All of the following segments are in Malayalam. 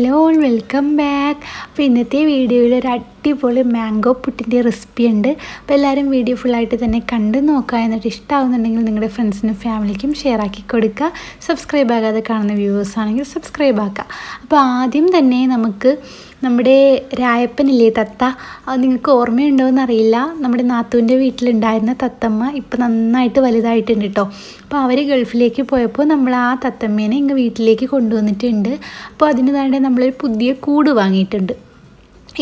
ഹലോ വെൽക്കം ബാക്ക് അപ്പോൾ ഇന്നത്തെ വീഡിയോയിൽ ഒരു അടിപൊളി മാംഗോ പുട്ടിന്റെ റെസിപ്പി ഉണ്ട്. അപ്പോൾ എല്ലാവരും വീഡിയോ ഫുള്ളായിട്ട് തന്നെ കണ്ട് നോക്കുക. എന്നിട്ട് ഇഷ്ടമാവുന്നുണ്ടെങ്കിൽ നിങ്ങളുടെ ഫ്രണ്ട്സിനും ഫാമിലിക്കും ഷെയർ ആക്കി കൊടുക്കുക. സബ്സ്ക്രൈബ് ആകാതെ കാണുന്ന വ്യൂവേഴ്സ് ആണെങ്കിൽ സബ്സ്ക്രൈബ് ആക്കുക. അപ്പോൾ ആദ്യം തന്നെ നമുക്ക് നമ്മുടെ രായപ്പനില്ലേ തത്ത? നിങ്ങൾക്ക് ഓർമ്മയുണ്ടോ എന്നറിയില്ല. നമ്മുടെ നാത്തൂന്റെ വീട്ടിലുണ്ടായിരുന്ന തത്തമ്മ ഇപ്പം നന്നായിട്ട് വലുതായിട്ടുണ്ട് കേട്ടോ. അപ്പോൾ അവർ ഗൾഫിലേക്ക് പോയപ്പോൾ നമ്മൾ ആ തത്തമ്മേനെ ഇങ്ങ് വീട്ടിലേക്ക് കൊണ്ടുവന്നിട്ടുണ്ട്. അപ്പോൾ അതിന് താണ്ടെ നമ്മളൊരു പുതിയ കൂട് വാങ്ങിയിട്ടുണ്ട്.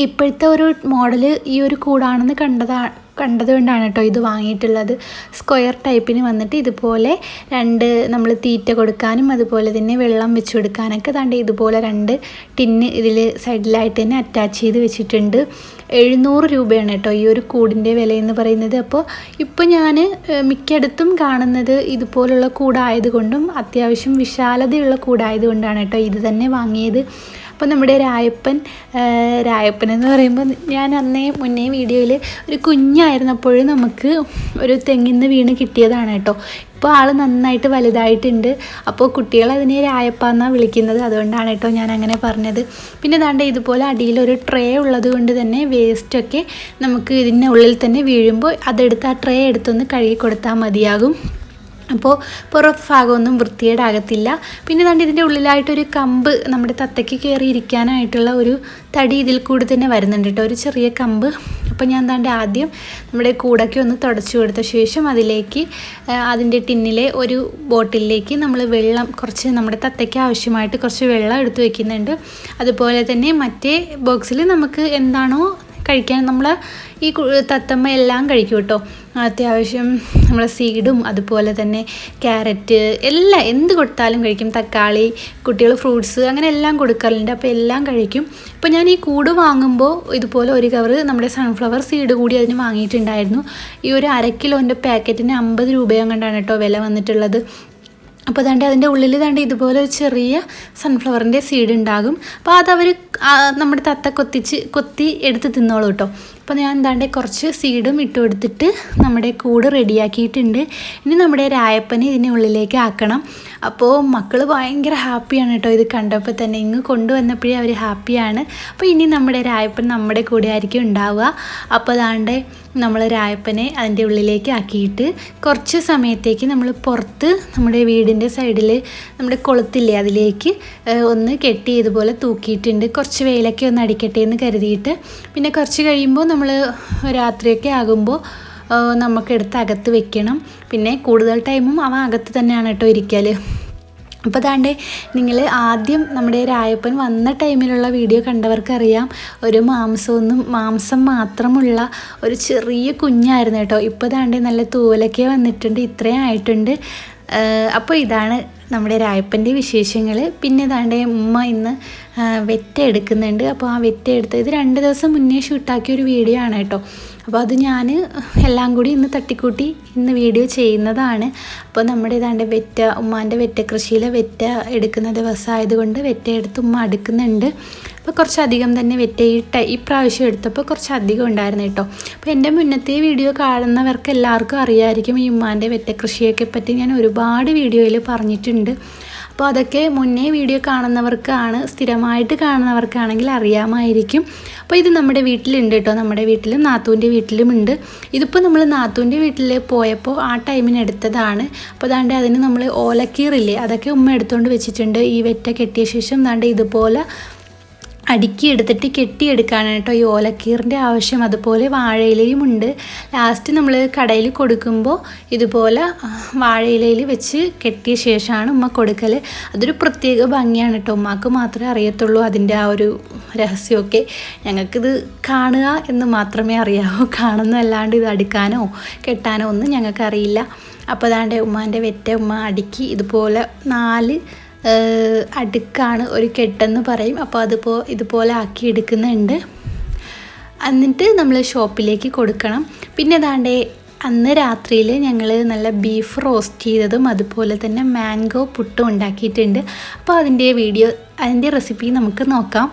ഇപ്പോഴത്തെ ഒരു മോഡൽ ഈ ഒരു കൂടാണെന്ന് കണ്ടതാ കണ്ടത് കൊണ്ടാണ് കേട്ടോ ഇത് വാങ്ങിയിട്ടുള്ളത്. സ്ക്വയർ ടൈപ്പിന് വന്നിട്ട് ഇതുപോലെ രണ്ട് നമ്മൾ തീറ്റ കൊടുക്കാനും അതുപോലെ തന്നെ വെള്ളം വെച്ച് കൊടുക്കാനൊക്കെ താണ്ട് ഇതുപോലെ രണ്ട് ടിന്ന് ഇതിൽ സൈഡിലായിട്ട് തന്നെ അറ്റാച്ച് ചെയ്ത് വെച്ചിട്ടുണ്ട്. എഴുന്നൂറ് രൂപയാണ് കേട്ടോ ഈ ഒരു കൂടിന്റെ വില എന്ന് പറയുന്നത് അപ്പോൾ ഇപ്പോൾ ഞാൻ മിക്കയിടത്തും കാണുന്നത് ഇതുപോലുള്ള കൂടായതുകൊണ്ടും അത്യാവശ്യം വിശാലതയുള്ള കൂടായതുകൊണ്ടാണ് കേട്ടോ ഇത് തന്നെ വാങ്ങിയത്. അപ്പോൾ നമ്മുടെ രായപ്പൻ രായപ്പൻ എന്ന് പറയുമ്പോൾ ഞാൻ അന്നേ മുന്നേ വീഡിയോയിൽ ഒരു കുഞ്ഞായിരുന്നപ്പോഴും നമുക്ക് ഒരു തെങ്ങിന്ന് വീണ് കിട്ടിയതാണ് കേട്ടോ. ഇപ്പോൾ ആൾ നന്നായിട്ട് വലുതായിട്ടുണ്ട്. അപ്പോൾ കുട്ടികൾ അതിനെ രായപ്പ എന്നാണ് വിളിക്കുന്നത്. അതുകൊണ്ടാണ് കേട്ടോ ഞാൻ അങ്ങനെ പറഞ്ഞത്. പിന്നെ ദാണ്ട് ഇതുപോലെ അടിയിൽ ഒരു ട്രേ ഉള്ളത് കൊണ്ട് തന്നെ വേസ്റ്റൊക്കെ നമുക്ക് ഇതിന്റെ ഉള്ളിൽ തന്നെ വീഴുമ്പോൾ അതെടുത്ത് ആ ട്രേ എടുത്തൊന്ന് കഴുകി കൊടുത്താൽ മതിയാകും. അപ്പോൾ പുറം ഭാഗമൊന്നും വൃത്തികേടാകത്തില്ല. പിന്നെ കണ്ട് ഇതിന്റെ ഉള്ളിലായിട്ടൊരു കമ്പ് നമ്മുടെ തത്തയ്ക്ക് കയറി ഇരിക്കാനായിട്ടുള്ള ഒരു തടി ഇതിൽ കൂടി തന്നെ വരുന്നുണ്ട് കേട്ടോ. ഒരു ചെറിയ കമ്പ്. അപ്പോൾ ഞാൻ താണ്ട് ആദ്യം നമ്മുടെ കൂടൊക്കെ ഒന്ന് തുടച്ചു കൊടുത്ത ശേഷം അതിലേക്ക് അതിന്റെ ടിന്നിലെ ഒരു ബോട്ടിലേക്ക് നമ്മൾ വെള്ളം കുറച്ച് നമ്മുടെ തത്തയ്ക്ക് ആവശ്യമായിട്ട് കുറച്ച് വെള്ളം എടുത്തു വെക്കുന്നുണ്ട്. അതുപോലെ തന്നെ മറ്റേ ബോക്സിൽ നമുക്ക് എന്താണോ കഴിക്കാൻ നമ്മൾ ഈ തത്തമ്മ എല്ലാം കഴിക്കും കേട്ടോ. അത്യാവശ്യം നമ്മളെ സീഡും അതുപോലെ തന്നെ ക്യാരറ്റ് എല്ലാം എന്ത് കൊടുത്താലും കഴിക്കും. തക്കാളി കുട്ടികൾ ഫ്രൂട്ട്സ് അങ്ങനെ എല്ലാം കൊടുക്കാറുണ്ട്. അപ്പോൾ എല്ലാം കഴിക്കും. അപ്പോൾ ഞാൻ ഈ കൂട് വാങ്ങുമ്പോൾ ഇതുപോലെ ഒരു കവർ നമ്മുടെ സൺഫ്ലവർ സീഡ് കൂടി അതിന് വാങ്ങിയിട്ടുണ്ടായിരുന്നു. ഈ ഒരു അര കിലോന്റെ പാക്കറ്റിന് അമ്പത് രൂപയും കണ്ടാണ് കേട്ടോ വില വന്നിട്ടുള്ളത്. അപ്പോൾ അതാണ്ട് അതിന്റെ ഉള്ളിൽ താണ്ട് ഇതുപോലെ ഒരു ചെറിയ സൺഫ്ലവറിന്റെ സീഡ് ഉണ്ടാകും അപ്പോൾ അതവർ നമ്മുടെ തത്ത കൊത്തിച്ച് കൊത്തി എടുത്ത് തിന്നോളൂ കേട്ടോ അപ്പോൾ ഞാൻ എന്താണ്ട് കുറച്ച് സീഡും ഇട്ട് കൊടുത്തിട്ട് നമ്മുടെ കൂട് റെഡിയാക്കിയിട്ടുണ്ട്. ഇനി നമ്മുടെ രായപ്പനെ ഇതിന്റെ ഉള്ളിലേക്ക് ആക്കണം. അപ്പോൾ മക്കൾ ഭയങ്കര ഹാപ്പിയാണ് കേട്ടോ ഇത് കണ്ടപ്പോൾ തന്നെ. ഇങ്ങ് കൊണ്ടുവന്നപ്പോഴേ അവർ ഹാപ്പിയാണ്. അപ്പോൾ ഇനി നമ്മുടെ രായപ്പൻ നമ്മുടെ കൂടെ ആയിരിക്കും ഉണ്ടാവുക. അപ്പോൾ അതാണ്ട് നമ്മൾ രായപ്പനെ അതിന്റെ ഉള്ളിലേക്ക് ആക്കിയിട്ട് കുറച്ച് സമയത്തേക്ക് നമ്മൾ പുറത്ത് നമ്മുടെ വീടിന്റെ സൈഡിൽ നമ്മുടെ കൊളുത്തില്ലേ അതിലേക്ക് ഒന്ന് കെട്ടി ഇതുപോലെ തൂക്കിയിട്ടുണ്ട്. കുറച്ച് വെയിലൊക്കെ ഒന്ന് അടിക്കട്ടെ എന്ന് കരുതിയിട്ട്. പിന്നെ കുറച്ച് കഴിയുമ്പോൾ നമ്മൾ രാത്രിയൊക്കെ ആകുമ്പോൾ നമുക്കെടുത്ത് അകത്ത് വെക്കണം. പിന്നെ കൂടുതൽ ടൈമും അവ അകത്ത് തന്നെയാണ് കേട്ടോ ഇരിക്കൽ അപ്പോൾ അതാണ്ട് നിങ്ങൾ ആദ്യം നമ്മുടെ രായപ്പൻ വന്ന ടൈമിലുള്ള വീഡിയോ കണ്ടവർക്കറിയാം. ഒരു മാംസമൊന്നും മാംസം മാത്രമുള്ള ഒരു ചെറിയ കുഞ്ഞായിരുന്നു കേട്ടോ. ഇപ്പോൾ അതാണ്ട് നല്ല തൂവലൊക്കെ വന്നിട്ടുണ്ട് ഇത്രയും ആയിട്ടുണ്ട്. അപ്പോൾ ഇതാണ് നമ്മുടെ രായപ്പന്റെ വിശേഷങ്ങൾ പിന്നെ താണ്ടെ ഉമ്മ ഇന്ന് വെറ്റ എടുക്കുന്നുണ്ട്. അപ്പോൾ ആ വെറ്റ എടുത്ത് ഇത് രണ്ട് ദിവസം മുന്നേ ഷൂട്ടാക്കിയ ഒരു വീഡിയോ ആണ് കേട്ടോ. അപ്പോൾ അത് ഞാൻ എല്ലാം കൂടി ഇന്ന് തട്ടിക്കൂട്ടി ഇന്ന് വീഡിയോ ചെയ്യുന്നതാണ്. അപ്പോൾ നമ്മുടെ ഇതാണ്ട് വെറ്റ ഉമ്മാന്റെ വെറ്റ കൃഷിയിലെ വെറ്റ എടുക്കുന്ന ദിവസമായതുകൊണ്ട് വെറ്റ എടുത്ത് ഉമ്മ അടുക്കുന്നുണ്ട്. അപ്പോൾ കുറച്ചധികം തന്നെ വെറ്റയിട്ട് ഈ ഈ പ്രാവശ്യം എടുത്തപ്പോൾ കുറച്ചധികം ഉണ്ടായിരുന്നു കേട്ടോ. അപ്പോൾ എന്റെ മുന്നത്തെ വീഡിയോ കാണുന്നവർക്ക് എല്ലാവർക്കും അറിയാമായിരിക്കും ഈ ഉമ്മാന്റെ വെറ്റ കൃഷിയൊക്കെ പറ്റി ഞാൻ ഒരുപാട് വീഡിയോയിൽ പറഞ്ഞിട്ടുണ്ട്. അപ്പോൾ അതൊക്കെ മുന്നേ വീഡിയോ കാണുന്നവർക്കാണ് സ്ഥിരമായിട്ട് കാണുന്നവർക്കാണെങ്കിൽ അറിയാമായിരിക്കും. അപ്പോൾ ഇത് നമ്മുടെ വീട്ടിലുണ്ട് കേട്ടോ. നമ്മുടെ വീട്ടിലും നാത്തൂന്റെ വീട്ടിലും ഉണ്ട്. ഇതിപ്പോൾ നമ്മൾ നാത്തൂന്റെ വീട്ടിൽ പോയപ്പോൾ ആ ടൈമിന് എടുത്തതാണ്. അപ്പോൾ അതാണ്ട് അതിന് നമ്മൾ ഓലക്കീറില്ലേ അതൊക്കെ ഉമ്മ എടുത്തുകൊണ്ട് വെച്ചിട്ടുണ്ട്. ഈ വെറ്റ കെട്ടിയ ശേഷം ദാണ്ട് ഇതുപോലെ അടുക്കി എടുത്തിട്ട് കെട്ടിയെടുക്കാനാണ് കേട്ടോ ഈ ഓലക്കീറിന്റെ ആവശ്യം. അതുപോലെ വാഴയിലയും ഉണ്ട്. ലാസ്റ്റ് നമ്മൾ കടയിൽ കൊടുക്കുമ്പോൾ ഇതുപോലെ വാഴയിലയിൽ വെച്ച് കെട്ടിയ ശേഷമാണ് ഉമ്മ കൊടുക്കൽ അതൊരു പ്രത്യേക ഭംഗിയാണ് കേട്ടോ. ഉമ്മാക്ക് മാത്രമേ അറിയത്തുള്ളൂ അതിന്റെ ആ ഒരു രഹസ്യമൊക്കെ. ഞങ്ങൾക്കിത് കാണുക എന്ന് മാത്രമേ അറിയാവൂ. കാണുന്നതല്ലാണ്ട് ഇത് അടുക്കാനോ കെട്ടാനോ ഒന്നും ഞങ്ങൾക്കറിയില്ല. അപ്പോൾ അതാണ്ട് ഉമ്മാന്റെ വെറ്റ ഉമ്മ അടുക്കി ഇതുപോലെ നാല് അടുക്കാണ് ഒരു കെട്ടെന്ന് പറയും. അപ്പോൾ അതിപ്പോൾ ഇതുപോലെ ആക്കി എടുക്കുന്നുണ്ട്. എന്നിട്ട് നമ്മൾ ഷോപ്പിലേക്ക് കൊടുക്കണം. പിന്നെ ദാണ്ടേ അന്ന് രാത്രിയിൽ ഞങ്ങൾ നല്ല ബീഫ് റോസ്റ്റ് ചെയ്തതും അതുപോലെ തന്നെ മാംഗോ പുട്ടും ഉണ്ടാക്കിയിട്ടുണ്ട്. അപ്പോൾ അതിന്റെ വീഡിയോ അതിന്റെ റെസിപ്പി നമുക്ക് നോക്കാം.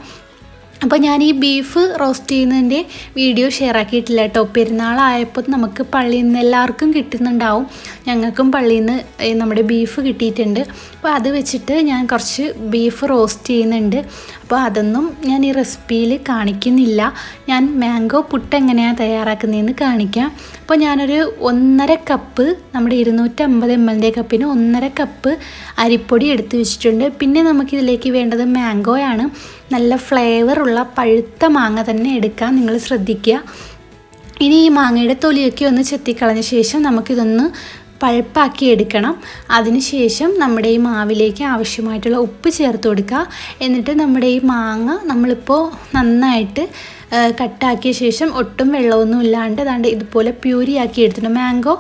അപ്പോൾ ഞാൻ ഈ ബീഫ് റോസ്റ്റ് ചെയ്യുന്നതിന്റെ വീഡിയോ ഷെയർ ആക്കിയിട്ടില്ല കേട്ടോ പെരുന്നാളായപ്പോൾ നമുക്ക് പള്ളിയിൽ നിന്ന് എല്ലാവർക്കും കിട്ടുന്നുണ്ടാവും. ഞങ്ങൾക്കും പള്ളിയിൽ നിന്ന് നമ്മുടെ ബീഫ് കിട്ടിയിട്ടുണ്ട്. അപ്പോൾ അത് വെച്ചിട്ട് ഞാൻ കുറച്ച് ബീഫ് റോസ്റ്റ് ചെയ്യുന്നുണ്ട്. അപ്പോൾ അതൊന്നും ഞാൻ ഈ റെസിപ്പിയിൽ കാണിക്കുന്നില്ല. ഞാൻ മാംഗോ പുട്ട് എങ്ങനെയാണ് തയ്യാറാക്കുന്നതെന്ന് കാണിക്കാം. അപ്പോൾ ഞാനൊരു ഒന്നര കപ്പ് നമ്മുടെ ഇരുന്നൂറ്റമ്പത് എം എൽ കപ്പിന് ഒന്നര കപ്പ് അരിപ്പൊടി എടുത്ത് വെച്ചിട്ടുണ്ട്. പിന്നെ നമുക്കിതിലേക്ക് വേണ്ടത് മാംഗോയാണ് നല്ല ഫ്ലേവറുള്ള പഴുത്ത മാങ്ങ തന്നെ എടുക്കാൻ നിങ്ങൾ ശ്രദ്ധിക്കുക. ഇനി ഈ മാങ്ങയുടെ തൊലിയൊക്കെ ഒന്ന് ചെത്തിക്കളഞ്ഞ ശേഷം നമുക്കിതൊന്ന് പഴുപ്പാക്കി എടുക്കണം. അതിനുശേഷം നമ്മുടെ ഈ മാവിലേക്ക് ആവശ്യമായിട്ടുള്ള ഉപ്പ് ചേർത്ത് കൊടുക്കുക. എന്നിട്ട് നമ്മുടെ ഈ മാങ്ങ നമ്മളിപ്പോൾ നന്നായിട്ട് കട്ടാക്കിയ ശേഷം ഒട്ടും വെള്ളമൊന്നും ഇല്ലാണ്ട് അതാണ്ട് ഇതുപോലെ പ്യൂരിയാക്കി എടുത്തിട്ടുണ്ട്. മാംഗോ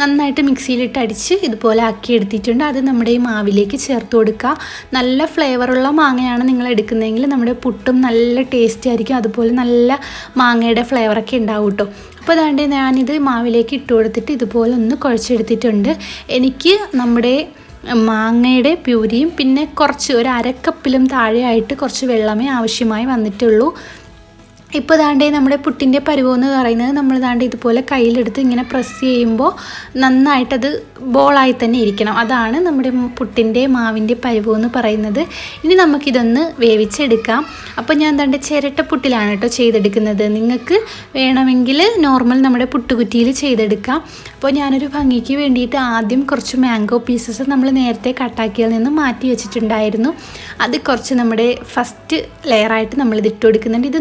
നന്നായിട്ട് മിക്സിയിലിട്ട് അടിച്ച് ഇതുപോലെ ആക്കി എടുത്തിട്ടുണ്ട് അത് നമ്മുടെ ഈ മാവിലേക്ക് ചേർത്ത് കൊടുക്കുക. നല്ല ഫ്ലേവറുള്ള മാങ്ങയാണ് നിങ്ങൾ എടുക്കുന്നതെങ്കിൽ നമ്മുടെ പുട്ടും നല്ല ടേസ്റ്റി ആയിരിക്കും. അതുപോലെ നല്ല മാങ്ങയുടെ ഫ്ലേവറൊക്കെ ഉണ്ടാവും കേട്ടോ അപ്പോൾ അതാണ്ട് ഞാനിത് മാവിലേക്ക് ഇട്ട് കൊടുത്തിട്ട് ഇതുപോലെ ഒന്ന് കുഴച്ചെടുത്തിട്ടുണ്ട്. എനിക്ക് നമ്മുടെ മാങ്ങയുടെ പ്യൂരിയും പിന്നെ കുറച്ച് ഒരു അരക്കപ്പിലും താഴെയായിട്ട് കുറച്ച് വെള്ളമേ ആവശ്യമായി വന്നിട്ടുള്ളൂ. ഇപ്പോൾ ദാണ്ടേ നമ്മുടെ പുട്ടിന്റെ പരുവമെന്ന് പറയുന്നത് നമ്മൾ ദാണ്ട് ഇതുപോലെ കയ്യിലെടുത്ത് ഇങ്ങനെ പ്രസ് ചെയ്യുമ്പോൾ നന്നായിട്ടത് ബോളായി തന്നെ ഇരിക്കണം. അതാണ് നമ്മുടെ പുട്ടിന്റെ മാവിന്റെ പരുവമെന്ന് പറയുന്നത്. ഇനി നമുക്കിതൊന്ന് വേവിച്ചെടുക്കാം. അപ്പോൾ ഞാൻ ദാണ്ട് ചിരട്ട പുട്ടിലാണ് കേട്ടോ ചെയ്തെടുക്കുന്നത്. നിങ്ങൾക്ക് വേണമെങ്കിൽ നോർമൽ നമ്മുടെ പുട്ടുകുറ്റിയിൽ ചെയ്തെടുക്കാം. അപ്പോൾ ഞാനൊരു ഭംഗിക്ക് വേണ്ടിയിട്ട് ആദ്യം കുറച്ച് മാംഗോ പീസസ് നമ്മൾ നേരത്തെ കട്ടാക്കിയതിൽ നിന്ന് മാറ്റി വെച്ചിട്ടുണ്ടായിരുന്നു. അത് കുറച്ച് നമ്മുടെ ഫസ്റ്റ് ലെയറായിട്ട് നമ്മളിത് ഇട്ട് കൊടുക്കുന്നുണ്ട്. ഇത്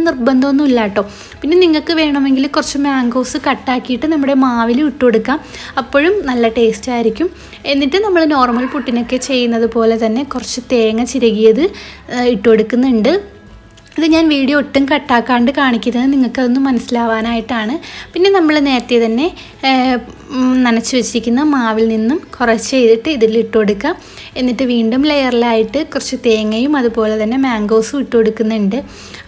നിർബന്ധമൊന്നും ഒന്നുമില്ല കേട്ടോ പിന്നെ നിങ്ങൾക്ക് വേണമെങ്കിൽ കുറച്ച് മാംഗോസ് കട്ടാക്കിയിട്ട് നമ്മുടെ മാവിൽ ഇട്ട് കൊടുക്കാം അപ്പോഴും നല്ല ടേസ്റ്റ് ആയിരിക്കും. എന്നിട്ട് നമ്മൾ നോർമൽ പുട്ടിനൊക്കെ ചെയ്യുന്നത് പോലെ തന്നെ കുറച്ച് തേങ്ങ ചിരകിയത് ഇട്ട് കൊടുക്കുന്നുണ്ട് ഇത് ഞാൻ വീഡിയോ ഒട്ടും കട്ടാക്കാണ്ട് കാണിക്കുന്നത് നിങ്ങൾക്കതൊന്ന് മനസ്സിലാവാനായിട്ടാണ്. പിന്നെ നമ്മൾ നേരത്തെ തന്നെ നനച്ച് വെച്ചിരിക്കുന്ന മാവിൽ നിന്നും കുറച്ച് ചെയ്തിട്ട് ഇതിൽ ഇട്ട് കൊടുക്കുക. എന്നിട്ട് വീണ്ടും ലെയറിലായിട്ട് കുറച്ച് തേങ്ങയും അതുപോലെ തന്നെ മാംഗോസും ഇട്ട് കൊടുക്കുന്നുണ്ട്.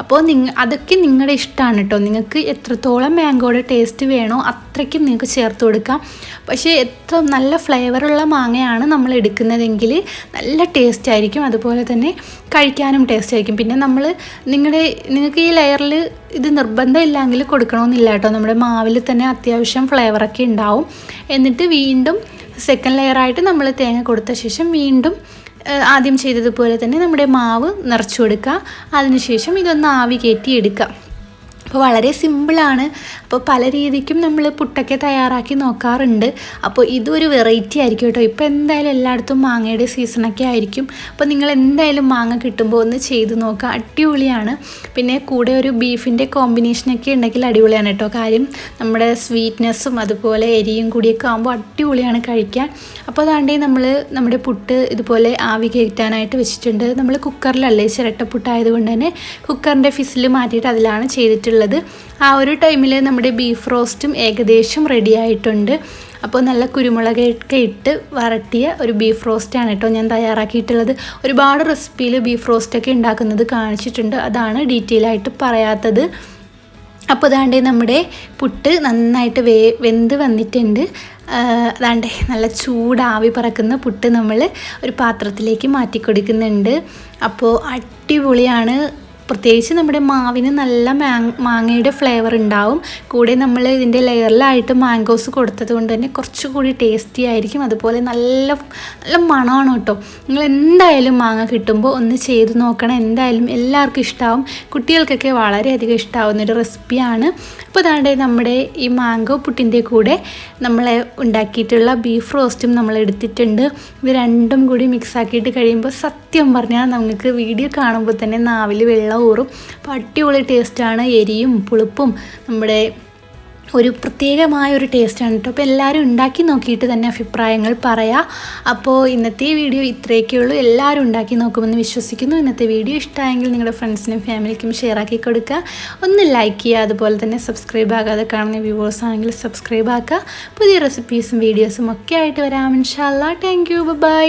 അപ്പോൾ നിങ്ങ അതൊക്കെ നിങ്ങളുടെ ഇഷ്ടമാണ് കേട്ടോ. നിങ്ങൾക്ക് എത്രത്തോളം മാംഗോയുടെ ടേസ്റ്റ് വേണോ അത്രയ്ക്കും നിങ്ങൾക്ക് ചേർത്ത് കൊടുക്കാം. പക്ഷേ എത്ര നല്ല ഫ്ലേവറുള്ള മാങ്ങയാണ് നമ്മൾ എടുക്കുന്നതെങ്കിൽ നല്ല ടേസ്റ്റ് ആയിരിക്കും. അതുപോലെ തന്നെ കഴിക്കാനും ടേസ്റ്റ് ആയിരിക്കും. പിന്നെ നമ്മൾ നിങ്ങളുടെ നിങ്ങൾക്ക് ഈ ലെയറിൽ ഇത് നിർബന്ധമില്ലെങ്കിൽ കൊടുക്കണമെന്നില്ല കേട്ടോ. നമ്മുടെ മാവിൽ തന്നെ അത്യാവശ്യം ഫ്ലേവറൊക്കെ ഉണ്ടാവും. എന്നിട്ട് വീണ്ടും സെക്കൻഡ് ലെയറായിട്ട് നമ്മൾ തേങ്ങ കൊടുത്ത ശേഷം വീണ്ടും ആദ്യം ചെയ്തതുപോലെ തന്നെ നമ്മുടെ മാവ് നിറച്ചു കൊടുക്കുക. അതിനുശേഷം ഇതൊന്ന് ആവി കയറ്റി എടുക്കുക. അപ്പോൾ വളരെ സിമ്പിളാണ്. അപ്പോൾ പല രീതിക്കും നമ്മൾ പുട്ടൊക്കെ തയ്യാറാക്കി നോക്കാറുണ്ട്. അപ്പോൾ ഇതൊരു വെറൈറ്റി ആയിരിക്കും കേട്ടോ. ഇപ്പോൾ എന്തായാലും എല്ലായിടത്തും മാങ്ങയുടെ സീസണൊക്കെ ആയിരിക്കും. അപ്പോൾ നിങ്ങൾ എന്തായാലും മാങ്ങ കിട്ടുമ്പോൾ ഒന്ന് ചെയ്ത് നോക്കുക. അടിപൊളിയാണ്. പിന്നെ കൂടെ ഒരു ബീഫിന്റെ കോമ്പിനേഷനൊക്കെ ഉണ്ടെങ്കിൽ അടിപൊളിയാണ് കേട്ടോ. കാര്യം നമ്മുടെ സ്വീറ്റ്നെസ്സും അതുപോലെ എരിയും കൂടിയൊക്കെ ആകുമ്പോൾ അടിപൊളിയാണ് കഴിക്കാൻ. അപ്പോൾ അതാണ്ടേ നമ്മൾ നമ്മുടെ പുട്ട് ഇതുപോലെ ആവി കയറ്റാനായിട്ട് വെച്ചിട്ടുണ്ട്. നമ്മൾ കുക്കറിലല്ലേ ചിരട്ടപ്പുട്ടായതുകൊണ്ട് തന്നെ കുക്കറിന്റെ ഫിസിൽ മാറ്റിയിട്ട് അതിലാണ് ചെയ്തിട്ടുള്ളത്. ഉള്ളത്. ആ ഒരു ടൈമിൽ നമ്മുടെ ബീഫ് റോസ്റ്റും ഏകദേശം റെഡി ആയിട്ടുണ്ട്. അപ്പോൾ നല്ല കുരുമുളകൊക്കെ ഇട്ട് വരട്ടിയ ഒരു ബീഫ് റോസ്റ്റാണ് കേട്ടോ ഞാൻ തയ്യാറാക്കിയിട്ടുള്ളത്. ഒരുപാട് റെസിപ്പിയിൽ ബീഫ് റോസ്റ്റൊക്കെ ഉണ്ടാക്കുന്നത് കാണിച്ചിട്ടുണ്ട്. അതാണ് ഡീറ്റെയിൽ ആയിട്ട് പറയാത്തത്. അപ്പോൾ അതാണ്ട് നമ്മുടെ പുട്ട് നന്നായിട്ട് വേ വെന്ത് വന്നിട്ടുണ്ട്. അതാണ്ട് നല്ല ചൂടാവി പറക്കുന്ന പുട്ട് നമ്മൾ ഒരു പാത്രത്തിലേക്ക് മാറ്റി കൊടുക്കുന്നുണ്ട് അപ്പോൾ അടിപൊളിയാണ് പ്രത്യേകിച്ച് നമ്മുടെ മാവിന് നല്ല മാങ്ങയുടെ ഫ്ലേവർ ഉണ്ടാവും. കൂടെ നമ്മൾ ഇതിന്റെ ലെയറിലായിട്ട് മാംഗോസ് കൊടുത്തത് കൊണ്ട് തന്നെ കുറച്ചുകൂടി ടേസ്റ്റി ആയിരിക്കും. അതുപോലെ നല്ല നല്ല മണമാണ് കേട്ടോ. നിങ്ങൾ എന്തായാലും മാങ്ങ കിട്ടുമ്പോൾ ഒന്ന് ചെയ്ത് നോക്കണം. എന്തായാലും എല്ലാവർക്കും ഇഷ്ടമാവും കുട്ടികൾക്കൊക്കെ വളരെയധികം ഇഷ്ടമാവുന്ന ഒരു റെസിപ്പിയാണ് അപ്പോൾ അതാണ്ട് നമ്മുടെ ഈ മാംഗോ പുട്ടിന്റെ കൂടെ നമ്മൾ ഉണ്ടാക്കിയിട്ടുള്ള ബീഫ് റോസ്റ്റും നമ്മൾ എടുത്തിട്ടുണ്ട്. ഇത് രണ്ടും കൂടി മിക്സാക്കിയിട്ട് കഴിയുമ്പോൾ സത്യം പറഞ്ഞാൽ നമുക്ക് വീഡിയോ കാണുമ്പോൾ തന്നെ നാവിൽ വെള്ളം ഊറും അപ്പോൾ അടിപൊളി ടേസ്റ്റാണ് എരിയും പുളിപ്പും നമ്മുടെ ഒരു പ്രത്യേകമായ ഒരു ടേസ്റ്റാണ് കേട്ടോ അപ്പോൾ എല്ലാവരും ഉണ്ടാക്കി നോക്കിയിട്ട് തന്നെ അഭിപ്രായങ്ങൾ പറയാം. അപ്പോൾ ഇന്നത്തെ വീഡിയോ ഇത്രയൊക്കെ ഉള്ളൂ. എല്ലാവരും ഉണ്ടാക്കി നോക്കുമെന്ന് വിശ്വസിക്കുന്നു. ഇന്നത്തെ വീഡിയോ ഇഷ്ടമായെങ്കിൽ നിങ്ങളുടെ ഫ്രണ്ട്സിനും ഫാമിലിക്കും ഷെയർ ആക്കി കൊടുക്കുക. ഒന്ന് ലൈക്ക് ചെയ്യുക അതുപോലെ തന്നെ സബ്സ്ക്രൈബ് ആകാതെ കാണുന്ന വ്യൂവേഴ്സ് ആണെങ്കിൽ സബ്സ്ക്രൈബ് ആക്കുക. പുതിയ റെസിപ്പീസും വീഡിയോസും ഒക്കെ ആയിട്ട് വരാം. ഇൻഷാല്ല താങ്ക് യു ബൈ